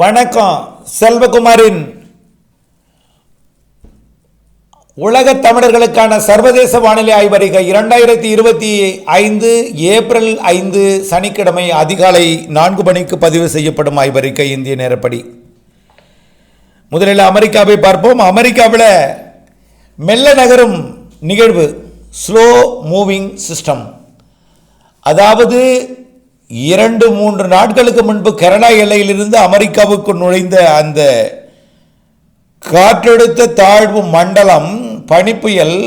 வணக்கம் செல்வகுமாரின் உலக தமிழர்களுக்கான சர்வதேச வானிலை ஆய்வறிக்கை இரண்டாயிரத்தி இருபத்தி ஐந்து ஏப்ரல் ஐந்து சனிக்கிழமை அதிகாலை நான்கு மணிக்கு பதிவு செய்யப்படும் ஆய்வறிக்கை இந்திய நேரப்படி. முதலில் அமெரிக்காவை பார்ப்போம். அமெரிக்காவில் மெல்ல நகரும் நிகழ்வு ஸ்லோ மூவிங் சிஸ்டம் அதாவது இரண்டு மூன்று நாட்களுக்கு முன்பு கனடா எல்லையிலிருந்து அமெரிக்காவுக்கு நுழைந்த அந்த காற்றெடுத்த தாழ்வு மண்டலம் பனிப்புயல்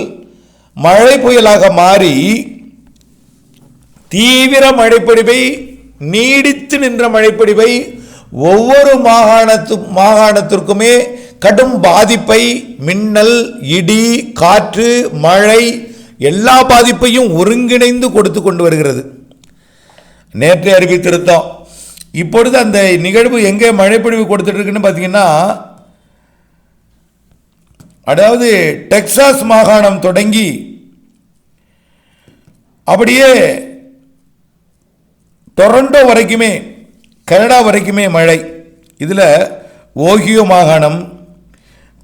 மழை புயலாக மாறி தீவிர மழைப்பொழிவை நீடித்து நின்ற மழைப்பொழிவை ஒவ்வொரு மாகாணத்து மாகாணத்திற்குமே கடும் பாதிப்பை மின்னல் இடி காற்று மழை எல்லா பாதிப்பையும் ஒருங்கிணைந்து கொடுத்து கொண்டு வருகிறது. நேற்றே அறிவித்திருத்தோம். இப்பொழுது அந்த நிகழ்வு எங்கே மழைப்பொழிவு கொடுத்துட்ருக்குன்னு பார்த்தீங்கன்னா அதாவது டெக்சாஸ் மாகாணம் தொடங்கி அப்படியே டொரண்டோ வரைக்குமே கனடா வரைக்குமே மழை. இதில் ஓஹியோ மாகாணம்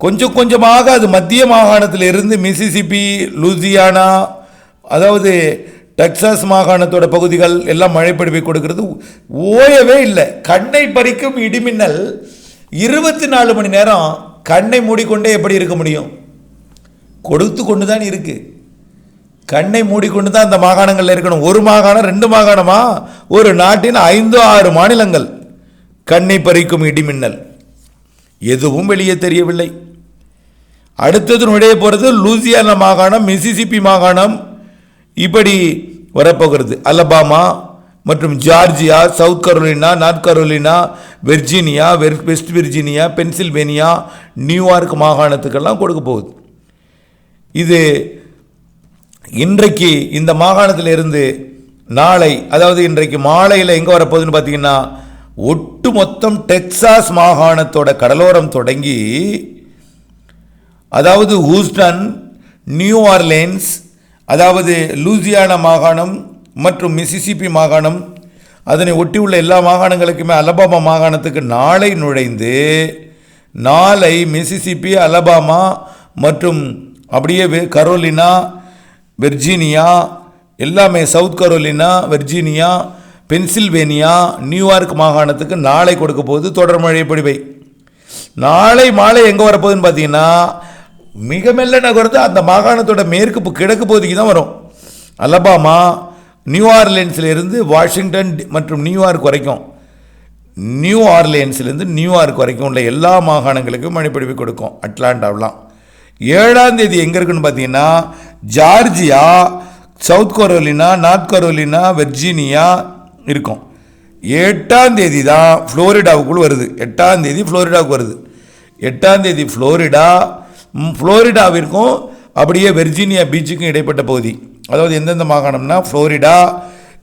கொஞ்சம் கொஞ்சமாக அது மத்திய மாகாணத்தில் இருந்து மிசிசிப்பி லூசியானா அதாவது டெக்சாஸ் மாகாணத்தோட பகுதிகள் எல்லாம் மழைப்பொழிவை கொடுக்கிறது. ஓயவே இல்லை. கண்ணை பறிக்கும் இடிமின்னல் இருபத்தி நாலு மணி நேரம் கண்ணை மூடிக்கொண்டே எப்படி இருக்க முடியும்? கொடுத்து கொண்டு தான் இருக்கு. கண்ணை மூடிக்கொண்டு தான் அந்த மாகாணங்களில் இருக்கணும். ஒரு மாகாணம் ரெண்டு மாகாணமா? ஒரு நாட்டின் ஐந்து ஆறு மாநிலங்கள் கண்ணை பறிக்கும் இடிமின்னல். எதுவும் வெளியே தெரியவில்லை. அடுத்தது நுழைய போகிறது லூசியானா மாகாணம் மிசிசிபி மாகாணம் இப்படி வரப்போகிறது. அலபாமா மற்றும் Georgia South Carolina North Carolina Virginia where West Virginia Pennsylvania New York மாகாணத்துக்கெல்லாம் கொடுக்க போகுது. இது இன்றைக்கு இந்த மாகாணத்தில் இருந்து நாளை அதாவது இன்றைக்கு மாலையில் எங்கே வரப்போகுதுன்னு பார்த்தீங்கன்னா ஒட்டு மொத்தம் டெக்சாஸ் மாகாணத்தோட கடலோரம் தொடங்கி அதாவது ஹூஸ்டன் நியூ ஆர்லேன்ஸ் அதாவது லூசியானா மாகாணம் மற்றும் மிசிசிபி மாகாணம் அதனை ஒட்டியுள்ள எல்லா மாகாணங்களுக்குமே அலபாமா மாகாணத்துக்கு நாளை நுழைந்து நாளை மிசிசிபி அலபாமா மற்றும் அப்படியே வெ- கரோலினா வெர்ஜீனியா எல்லாமே South Carolina Virginia Pennsylvania New York மாகாணத்துக்கு நாளை கொடுக்க போகுது தொடர் மழை பொழிவை நாளை மாலை எங்கே வரப்போகுதுன்னு பார்த்தீங்கன்னா மிக மெல்ல நகர்ந்து அந்த மாகாணத்தோட மேற்கு கிழக்கு பகுதிக்கு தான் வரும். அலபாமா நியூ ஆர்லியன்ஸ்ல இருந்து வாஷிங்டன் மற்றும் நியூயார்க் வரைக்கும். நியூ ஆர்லியன்ஸ்லேருந்து நியூயார்க் வரைக்கும் உள்ள எல்லா மாகாணங்களுக்கும் மழைப்பொழிவு கொடுக்கும். அட்லாண்டாவெலாம். ஏழாம் தேதி எங்கே இருக்குன்னு பார்த்தீங்கன்னா Georgia South Carolina North Carolina Virginia இருக்கும். எட்டாம் தேதி தான் ஃப்ளோரிடாவுக்குள் வருது. எட்டாம் தேதி ஃப்ளோரிடாவுக்கு வருது. எட்டாம் தேதி ஃப்ளோரிடா ஃப்ளோரிடாவிற்கும் அப்படியே வெர்ஜீனியா பீச்சுக்கும் இடைப்பட்ட பகுதி. அதாவது எந்தெந்த மாகாணம்னா Florida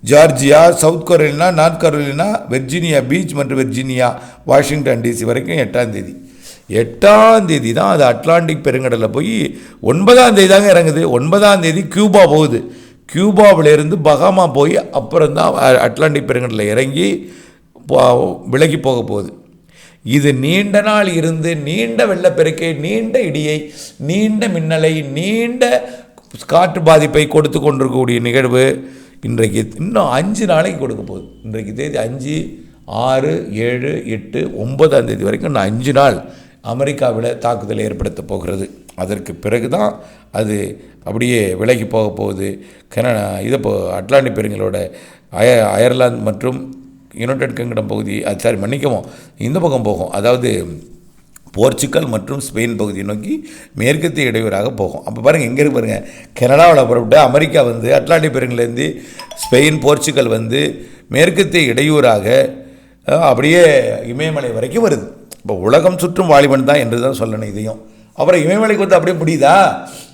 Georgia South Carolina North Carolina Virginia Beach மற்றும் வெர்ஜீனியா வாஷிங்டன் டிசி வரைக்கும் எட்டாம் தேதி. எட்டாம் தேதி தான் அது அட்லாண்டிக் பெருங்கடலில் போய் ஒன்பதாம் தேதி தாங்க இறங்குது. ஒன்பதாம் தேதி கியூபா போகுது. கியூபாவிலேருந்து பகாமா போய் அப்புறம் தான் அட்லாண்டிக் பெருங்கடலில் இறங்கி போ- விலகி போக போகுது. இது நீண்ட நாள் இருந்து நீண்ட வெள்ளப்பெருக்கை நீண்ட இடியை நீண்ட மின்னலை நீண்ட காற்று பாதிப்பை கொடுத்து கொண்டிருக்கக்கூடிய நிகழ்வு இன்றைக்கு இன்னும் அஞ்சு நாளைக்கு கொடுக்க போகுது. இன்றைக்கு தேதி அஞ்சு ஆறு ஏழு எட்டு ஒன்பதாம் தேதி வரைக்கும் இன்னும் அஞ்சு நாள் அமெரிக்காவில் தாக்குதலை ஏற்படுத்த போகிறது. அதற்கு பிறகு தான் அது அப்படியே விலகி போக போகுது. கனடா இதை போ அட்லாண்டிக் பெருங்களோட அய அயர்லாந்து மற்றும் யுனைடெட் கிங்டம் பகுதி அது சாரி மன்னிக்கவும் இந்த பக்கம் போகும். அதாவது போர்ச்சுக்கல் மற்றும் ஸ்பெயின் பகுதியை நோக்கி மேற்கத்திய இடையூறாக போகும். அப்போ பாருங்கள் எங்கே இருக்கு பாருங்கள் கனடாவில் புறப்பட்டு அமெரிக்கா வந்து அட்லாண்டிக் பெருங்கிலேருந்து ஸ்பெயின் போர்ச்சுக்கல் வந்து மேற்கத்திய இடையூறாக அப்படியே இமயமலை வரைக்கும் வருது. இப்போ உலகம் சுற்றும் வாலிபன் தான் என்று தான் சொல்லணும் இதையும். அப்புறம் இமயமலைக்கு வந்து அப்படியே முடியுதா?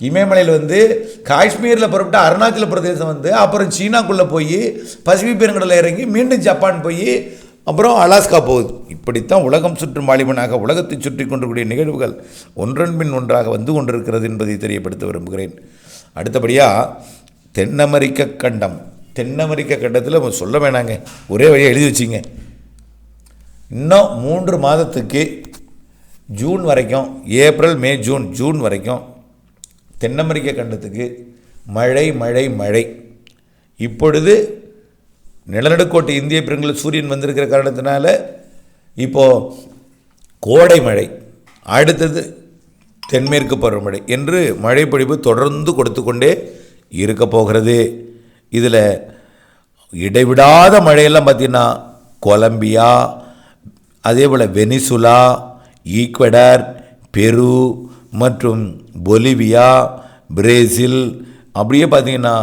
இமயமலையில் வந்து காஷ்மீரில் புறப்பட்டு அருணாச்சல பிரதேசம் வந்து அப்புறம் சீனாக்குள்ளே போய் பசிபிக் பெருங்கடலில் இறங்கி மீண்டும் ஜப்பான் போய் அப்புறம் அலாஸ்கா போகுது. இப்படித்தான் உலகம் சுற்றும் வாலிபனாக உலகத்தை சுற்றி கொண்டிருக்கூடிய நிகழ்வுகள் ஒன்றன் பின் ஒன்றாக வந்து கொண்டிருக்கிறது என்பதை தெரியப்படுத்த விரும்புகிறேன். அடுத்தபடியாக தென் அமெரிக்க கண்டம். தென் அமெரிக்க கண்டத்தில் சொல்ல வேணாங்க. ஒரே வழியாக எழுதி வச்சிங்க. இன்னும் மூன்று மாதத்துக்கு ஜூன் வரைக்கும் ஏப்ரல் மே ஜூன் ஜூன் வரைக்கும் தென் அமெரிக்க கண்டத்துக்கு மழை மழை மழை. இப்பொழுது நிலநடுக்கோட்டு இந்திய பெருங்கல் சூரியன் வந்திருக்கிற காரணத்தினால இப்போது கோடை மழை அடுத்தது தென்மேற்கு பருவமழை என்று மழைப்பொழிவு தொடர்ந்து கொடுத்து கொண்டே இருக்க போகிறது. இதில் இடைவிடாத மழையெல்லாம் பார்த்திங்கன்னா கொலம்பியா அதே போல் வெனிசுலா ஈக்வடார் பெரு மற்றும் பொலிவியா பிரேசில் அப்படியே பார்த்திங்கன்னா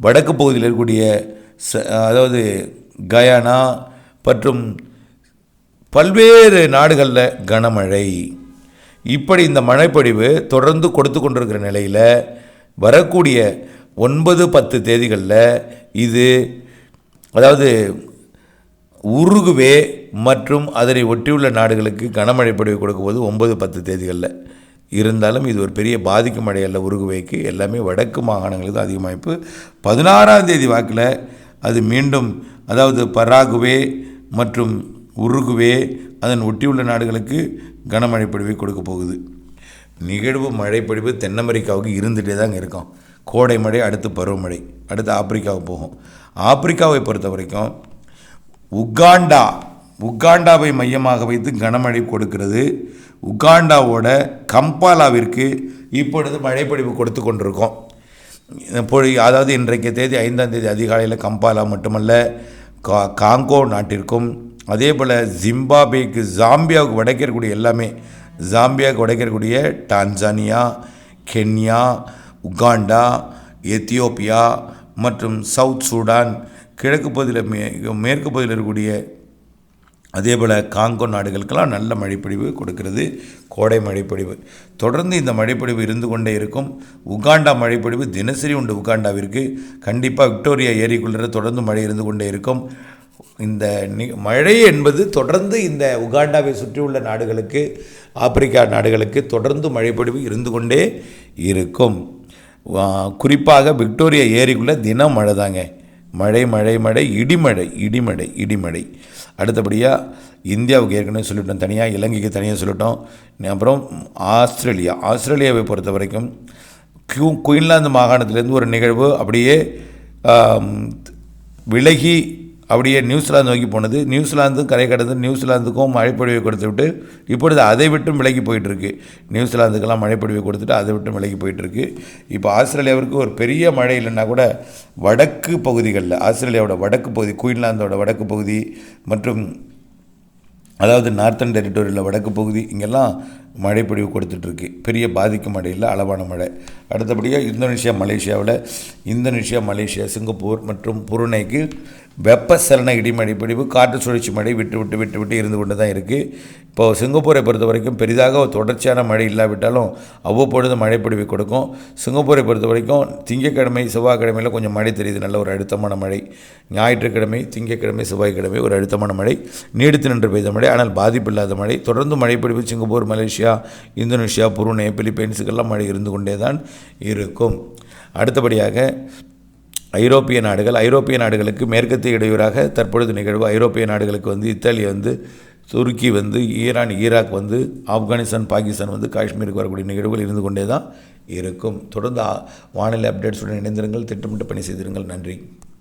வடக்கு பகுதியில் இருக்கக்கூடிய ச அதாவது கயானா மற்றும் பல்வேறு நாடுகளில் கனமழை. இப்படி இந்த மழைப்பொழிவு தொடர்ந்து கொடுத்து கொண்டிருக்கிற நிலையில் வரக்கூடிய ஒன்பது பத்து தேதிகளில் இது அதாவது உருகுவே மற்றும் அதனை ஒட்டியுள்ள நாடுகளுக்கு கனமழை பொழிவு கொடுக்கும்போது ஒன்பது பத்து தேதிகளில். இருந்தாலும் இது ஒரு பெரிய பாதிக்கும் மழை அல்ல உருகுவைக்கு. எல்லாமே வடக்கு மாகாணங்களுக்கு தான் பதினாறாம் தேதி வாக்கில் அது மீண்டும் அதாவது பராகுவே மற்றும் உருகுவே அதன் ஒட்டியுள்ள நாடுகளுக்கு கனமழை பொழிவை கொடுக்க போகுது. நிகழ்வு மழைப்பொழிவு தென் அமெரிக்காவுக்கு இருந்துகிட்டே தாங்க இருக்கும். கோடை மழை அடுத்து பருவமழை அடுத்து ஆப்பிரிக்காவுக்கு போகும். ஆப்பிரிக்காவை பொறுத்த வரைக்கும் உகாண்டா உகாண்டாவை மையமாக வைத்து கனமழை கொடுக்கிறது. உகாண்டாவோட கம்பாலாவிற்கு இப்பொழுது மழைப்பொழிவு கொடுத்து கொண்டிருக்கோம். அதாவது இன்றைக்கு தேதி ஐந்தாம் தேதி அதிகாலையில் கம்பாலா மட்டுமல்ல கா காங்கோ நாட்டிற்கும் அதே போல் ஜிம்பாபேக்கு ஜாம்பியாவுக்கு வடக்கே எல்லாமே ஜாம்பியாவுக்கு வடக்கே டான்சானியா கென்யா உகாண்டா எத்தியோப்பியா மற்றும் சவுத் சூடான் கிழக்கு பகுதியில் மே மேற்கு பகுதியில் இருக்கக்கூடிய அதே போல் காங்கோ நாடுகளுக்கெல்லாம் நல்ல மழைப்பொழிவு கொடுக்கிறது கோடை மழைப்பொழிவு. தொடர்ந்து இந்த மழைப்பொழிவு இருந்து கொண்டே இருக்கும். உகாண்டா மழைப்பொழிவு தினசரி உண்டு உகாண்டாவிற்கு. கண்டிப்பாக விக்டோரியா ஏரிக்குள்ளே தொடர்ந்து மழை இருந்து கொண்டே இருக்கும். இந்த மழை என்பது தொடர்ந்து இந்த உகாண்டாவை சுற்றியுள்ள நாடுகளுக்கு ஆப்பிரிக்கா நாடுகளுக்கு தொடர்ந்து மழைப்பொழிவு இருந்து கொண்டே இருக்கும். குறிப்பாக விக்டோரியா ஏரிக்குள்ளே தினம் மழை தாங்க மழை மழை மழை இடிமழை இடிமழை இடிமழை. அடுத்தபடியாக இந்தியாவுக்கு ஏற்கனவே சொல்லிட்டோம் தனியாக இலங்கைக்கு தனியாக சொல்லிட்டோம். அப்புறம் ஆஸ்திரேலியா. ஆஸ்திரேலியாவை பொறுத்த வரைக்கும் கியூ குயின்லாந்து மாகாணத்திலேருந்து ஒரு நிகழ்வு அப்படியே விலகி அப்படியே நியூசிலாந்து நோக்கி போனது. நியூசிலாந்து கரை கடந்து நியூசிலாந்துக்கும் மழைப்பொழிவை கொடுத்து விட்டு இப்பொழுது அதை விட்டும் விலகி போயிட்டுருக்கு. நியூசிலாந்துக்கெல்லாம் மழைப்பொழிவை கொடுத்துட்டு அதை விட்டும் விலகி போயிட்டுருக்கு. இப்போ ஆஸ்திரேலியாவிற்கு ஒரு பெரிய மழை இல்லைன்னா கூட வடக்கு பகுதிகளில் ஆஸ்திரேலியாவோட வடக்கு பகுதி குயின்லாந்தோட வடக்கு பகுதி மற்றும் அதாவது நார்த்தன் டெரிட்டோரியில் வடக்கு பகுதி இங்கெல்லாம் மழைப்பொழிவு கொடுத்துட்ருக்கு. பெரிய பாதிக்கும் மழை இல்லை அளவான மழை. அடுத்தபடியாக இந்தோனேஷியா மலேசியாவில் இந்தோனேஷியா மலேசியா சிங்கப்பூர் மற்றும் புருனேக்கு வெப்பசலன இடிமழை பிடிவு காற்று சுழற்சி மழை விட்டு விட்டு விட்டு விட்டு இருந்து கொண்டு தான் இருக்குது இப்போது சிங்கப்பூரை பொறுத்த வரைக்கும் பெரிதாக தொடர்ச்சியான மழை இல்லாவிட்டாலும் அவ்வப்பொழுது மழைப்பொழிவு கொடுக்கும். சிங்கப்பூரை பொறுத்த வரைக்கும் திங்கக்கிழமை செவ்வாய்க்கிழமையில் கொஞ்சம் மழை தெரியுது. நல்ல ஒரு அழுத்தமான மழை. ஞாயிற்றுக்கிழமை திங்கக்கிழமை செவ்வாய்க்கிழமை ஒரு அழுத்தமான மழை. நீடித்து நின்று பெய்த மழை. ஆனால் பாதிப்பு இல்லாத மழை. தொடர்ந்து மழைப்பிடிவு சிங்கப்பூர் மலேசியா இந்தோனேஷியா புருனே பிலிப்பைன்ஸுக்கெல்லாம் மழை இருந்து கொண்டே தான் இருக்கும். அடுத்தபடியாக ஐரோப்பிய நாடுகள் ஐரோப்பிய நாடுகளுக்கு மேற்கத்திய இடையூறாக தற்பொழுது நிகழ்வு. ஐரோப்பிய நாடுகளுக்கு வந்து இத்தாலி வந்து துருக்கி வந்து ஈரான் ஈராக் வந்து ஆப்கானிஸ்தான் பாகிஸ்தான் வந்து காஷ்மீருக்கு வரக்கூடிய நிகழ்வுகள் இருந்து கொண்டே தான் இருக்கும். தொடர்ந்து வானிலை அப்டேட்ஸுடன் இணைந்திருங்கள். திட்டமிட்டு பணி செய்திருங்கள். நன்றி.